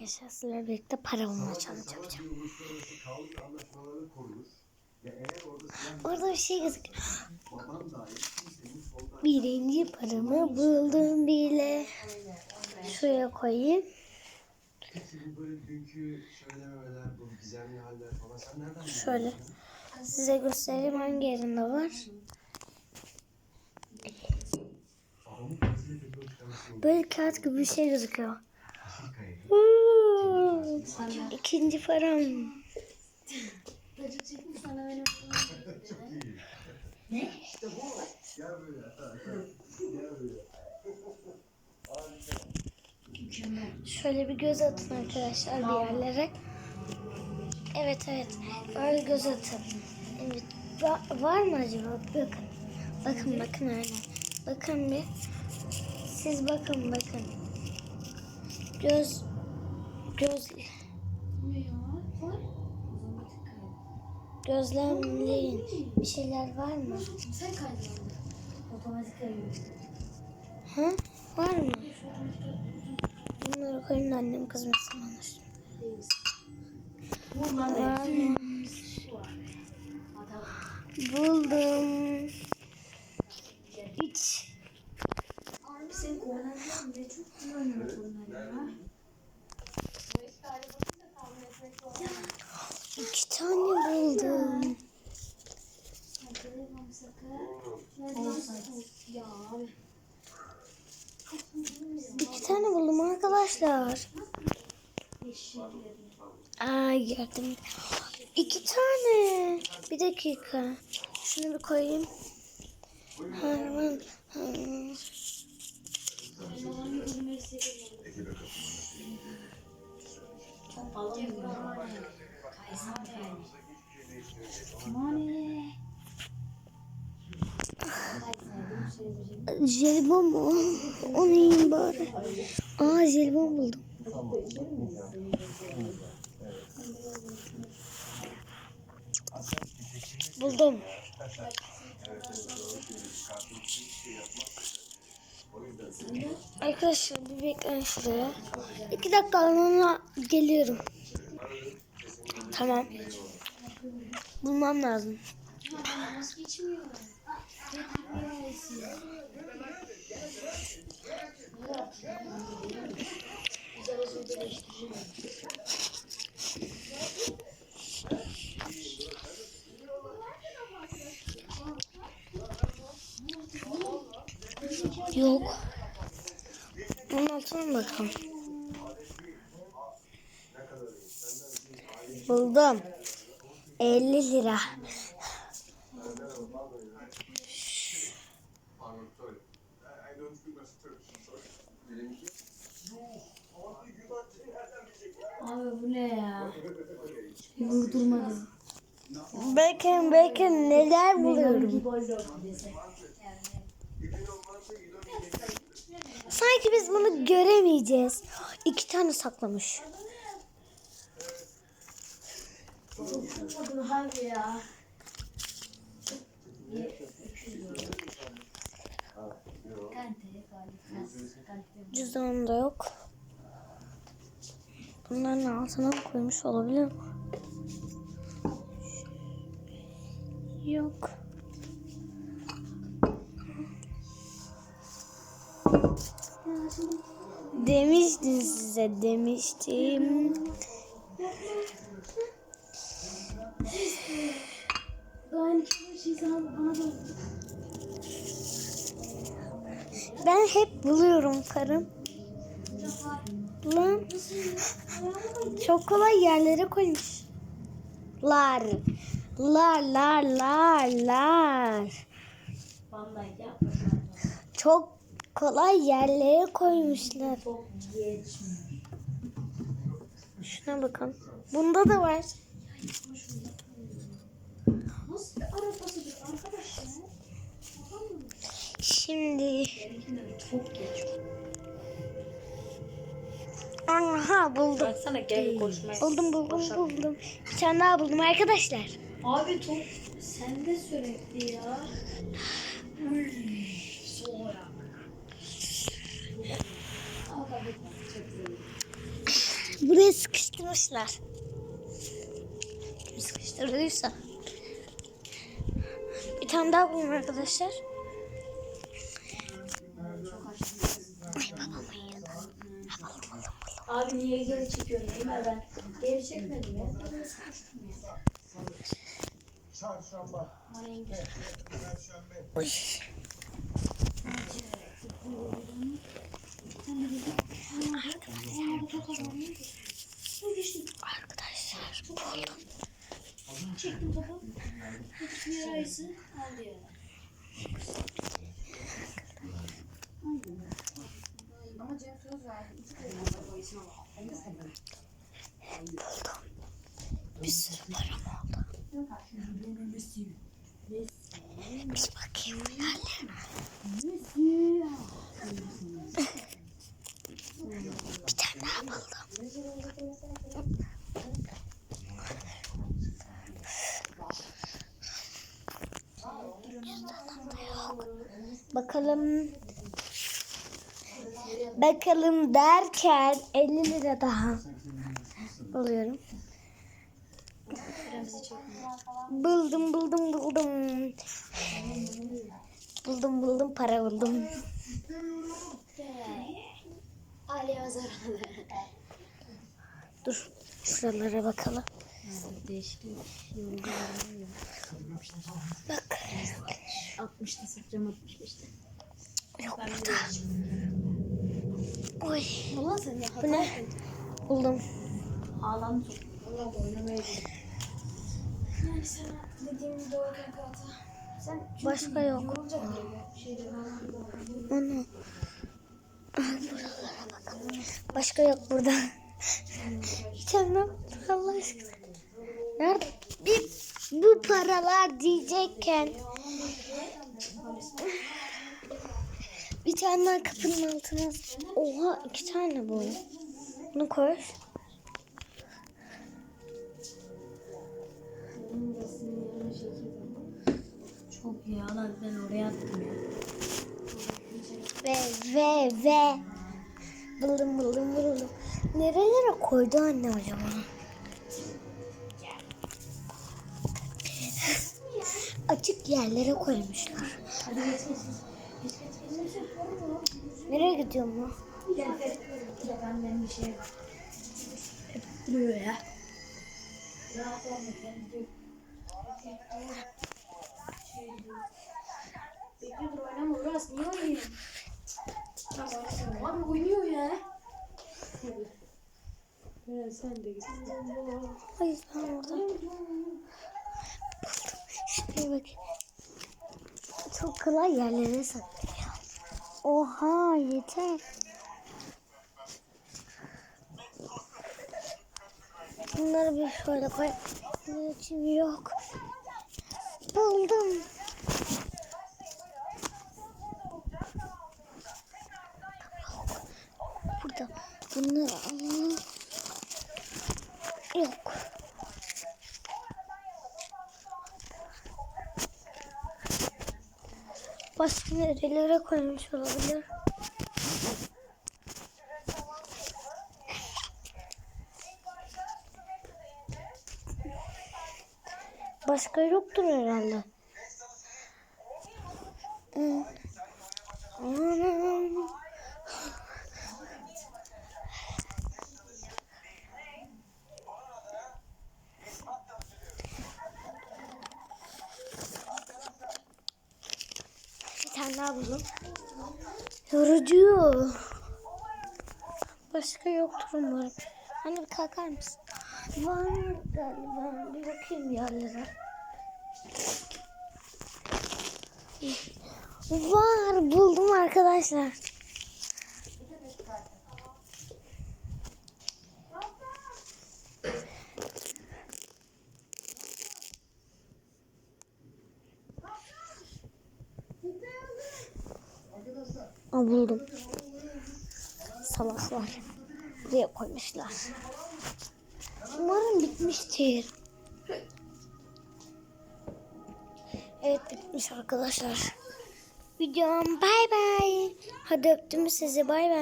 arkadaşlar sizlerle birlikte para bulma challenge yapacağım. Bir uluslararası sağlık anlaşmaları kurulur. Ve eğer orada bir şey gözüküyor. Birinci paramı buldum bile. Şuraya koyayım. Şöyle. Size göstereyim hangi yerinde var. Böyle kağıt gibi bir şey gözüküyor. Huu, İkinci param. Şöyle bir göz atın arkadaşlar bir yerlere. Evet evet. Öyle göz atın. Evet. Va- var mı acaba? Bakın. Bakın bakın öyle. Bakın bir. Siz bakın bakın. Göz göz gözlemleyin. Bir şeyler var mı? Sen kaydın. Otomatik. Ha? Var mı? Bunları koyun annem kızmasın bana. Var mı? Buldum. Üç. Abi senin kornanlar bile çok kullanıyor kornayı ya. İki tane buldum. İki tane buldum arkadaşlar. Aa gördüm. İki tane. Bir dakika. Şunu bir koyayım. Harman. harman. Mani. Jelibon mu? Onu yiyeyim bari. Aa jelibon buldum. Buldum. Arkadaşlar bir bekleyin şuraya. İki dakika sonra geliyorum. Tamam. Bulmam lazım. Yok. Bunun altına bakalım. Buldum. 50 lira. Abi bu ne ya? Vurdurmadı. Bakın bakın neler buluyorum. Sanki biz bunu göremeyeceğiz. İki tane saklamış. Vurdurmadı abi ya. Cüzdanımda yok. Bunların altına mı koymuş olabilir mi? Yok. Demiştim size demiştim. Aynı şey sana bana da Ben hep buluyorum karım. Lan çok kolay yerlere koymuş. Lar. Lar lar lar lar. Çok kolay yerlere koymuşlar. Çok. Şuna bakın. Bunda da var. Arabasıdır? Şimdi aha buldum. Baksana gel koşmaya. Buldum buldum buldum. Bir tane daha buldum arkadaşlar. Abi top sende sürekli ya. Sonra. buraya sıkıştırmışlar. Sıkıştırdıysa. Tane daha buldum arkadaşlar. Abi niye geri çekiyorsun? Ben geri çekmedim ya. Çarşamba. Oy. Arkadaşlar buldum. Topu. Bir sürü param oldu. Bir bakayım yerlerine. Bir tane daha buldum. Bakalım. Bakalım derken 50 lira daha alıyorum. Buldum buldum buldum. Buldum buldum para buldum. Dur şuralara bakalım. Değişiklik. Bak 60'ta satacağım 65'te. yok burada. Oy Ulan sen bu ne? Buldum. Haaland çok. Allah oynamaya Yani sen dediğim doğru kanka Sen Başka yok. Onu. Buralara bakalım. Başka yok burada. Canım Allah aşkına. Nerede? Bir, bu paralar diyecekken bir tane daha kapının altına oha iki tane bu. Bunu koy. Çok ya lan ben oraya attım ya. Ve ve ve buldum buldum buldum. Nerelere koydu anne acaba? Açık yerlere koymuşlar. Hadi geç geç. Nereye gidiyor. Gel benden bir şey. Hep niye? Abi oynuyor ya. Ya sen de git. Hayır ben orada. Şuraya bak. Çok kolay yerlere saklıyor. Oha yeter. Bunları bir şöyle koy. Bunun için yok. Buldum. Burada. Bunları alalım. Yok. Başka nerelere koymuş olabilir? Başka yoktur herhalde. Hmm. Daha buldum. Yorucu. Başka yoktur umarım. Hani kalkar mısın? Var galiba? Bir bakayım yerlere. Var buldum arkadaşlar. Aa, buldum. Salaklar. Buraya koymuşlar. Umarım bitmiştir. Evet bitmiş arkadaşlar. Videom bay bay. Hadi öptüm sizi bay bay.